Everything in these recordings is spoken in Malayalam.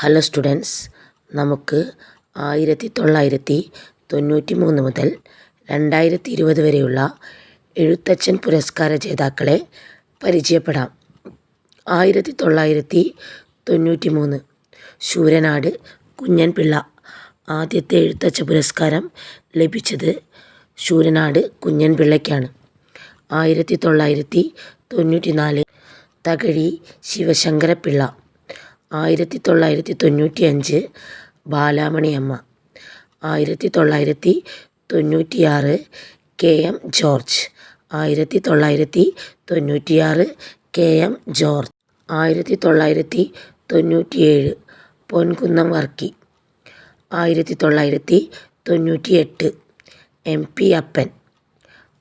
ഹലോ സ്റ്റുഡൻസ് നമുക്ക് ആയിരത്തി തൊള്ളായിരത്തി തൊണ്ണൂറ്റി മൂന്ന് മുതൽ രണ്ടായിരത്തി ഇരുപത് വരെയുള്ള എഴുത്തച്ഛൻ പുരസ്കാര ജേതാക്കളെ പരിചയപ്പെടാം. ആയിരത്തി തൊള്ളായിരത്തി തൊണ്ണൂറ്റി മൂന്ന് ശൂരനാട് കുഞ്ഞൻ പിള്ള ആദ്യത്തെ എഴുത്തച്ഛ പുരസ്കാരം ലഭിച്ചത് ശൂരനാട് കുഞ്ഞൻ പിള്ളയ്ക്കാണ് ആയിരത്തി തൊള്ളായിരത്തി തൊണ്ണൂറ്റി നാല് തകഴി ശിവശങ്കരപ്പിള്ള ആയിരത്തി തൊള്ളായിരത്തി തൊണ്ണൂറ്റി അഞ്ച് ബാലാമണിയമ്മ. ആയിരത്തി തൊള്ളായിരത്തി തൊണ്ണൂറ്റിയാറ് കെ എം ജോർജ്. ആയിരത്തി തൊള്ളായിരത്തി തൊണ്ണൂറ്റിയാറ് കെ എം ജോർജ്. ആയിരത്തി തൊള്ളായിരത്തി തൊണ്ണൂറ്റിയേഴ് പൊൻകുന്നം വർക്കി. ആയിരത്തി തൊള്ളായിരത്തി തൊണ്ണൂറ്റിയെട്ട് എം പി അപ്പൻ.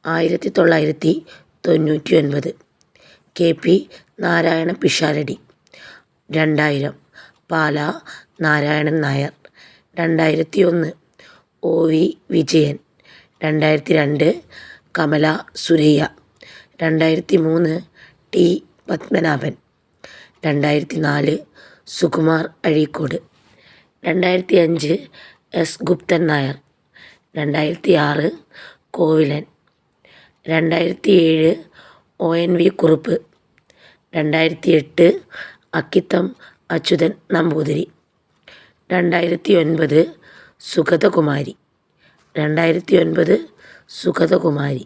ആയിരത്തി തൊള്ളായിരത്തി തൊണ്ണൂറ്റി ഒൻപത് കെ പി നാരായണ പിഷാരടി. രണ്ടായിരം. പാല നാരായണൻ നായർ. രണ്ടായിരത്തി ഒന്ന് ഒ വി വിജയൻ. രണ്ടായിരത്തി രണ്ട് കമല സുരയ്യ. രണ്ടായിരത്തി മൂന്ന് ടി പത്മനാഭൻ. രണ്ടായിരത്തി നാല് സുകുമാർ അഴീക്കോട്. രണ്ടായിരത്തി അഞ്ച് എസ് ഗുപ്തൻ നായർ. രണ്ടായിരത്തി ആറ് കോവിലൻ. രണ്ടായിരത്തി ഏഴ് ഒ എൻ വി കുറുപ്പ്. രണ്ടായിരത്തി എട്ട് അക്കിത്തം അച്യുതൻ നമ്പൂതിരി. രണ്ടായിരത്തി ഒൻപത് സുഗതകുമാരി. രണ്ടായിരത്തി ഒൻപത് സുഗതകുമാരി.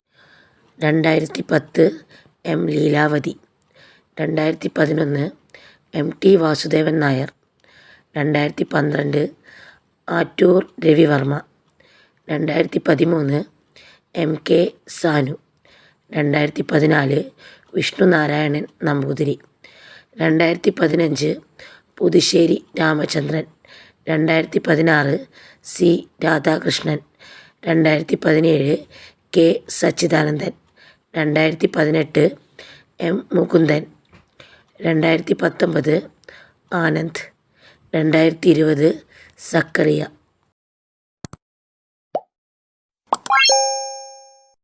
രണ്ടായിരത്തി പത്ത് എം ലീലാവതി. രണ്ടായിരത്തി പതിനൊന്ന് എം ടി വാസുദേവൻ നായർ. രണ്ടായിരത്തി പന്ത്രണ്ട് ആറ്റൂർ രവിവർമ്മ. രണ്ടായിരത്തി പതിമൂന്ന് എം കെ സാനു. രണ്ടായിരത്തി പതിനാല് വിഷ്ണുനാരായണൻ നമ്പൂതിരി. രണ്ടായിരത്തി പതിനഞ്ച് പുതുശ്ശേരി രാമചന്ദ്രൻ. രണ്ടായിരത്തി പതിനാറ് സി രാധാകൃഷ്ണൻ. രണ്ടായിരത്തി പതിനേഴ് കെ സച്ചിദാനന്ദൻ. രണ്ടായിരത്തി പതിനെട്ട് എം മുകുന്ദൻ. രണ്ടായിരത്തി പത്തൊമ്പത് ആനന്ദ്. രണ്ടായിരത്തി ഇരുപത് സക്കറിയ.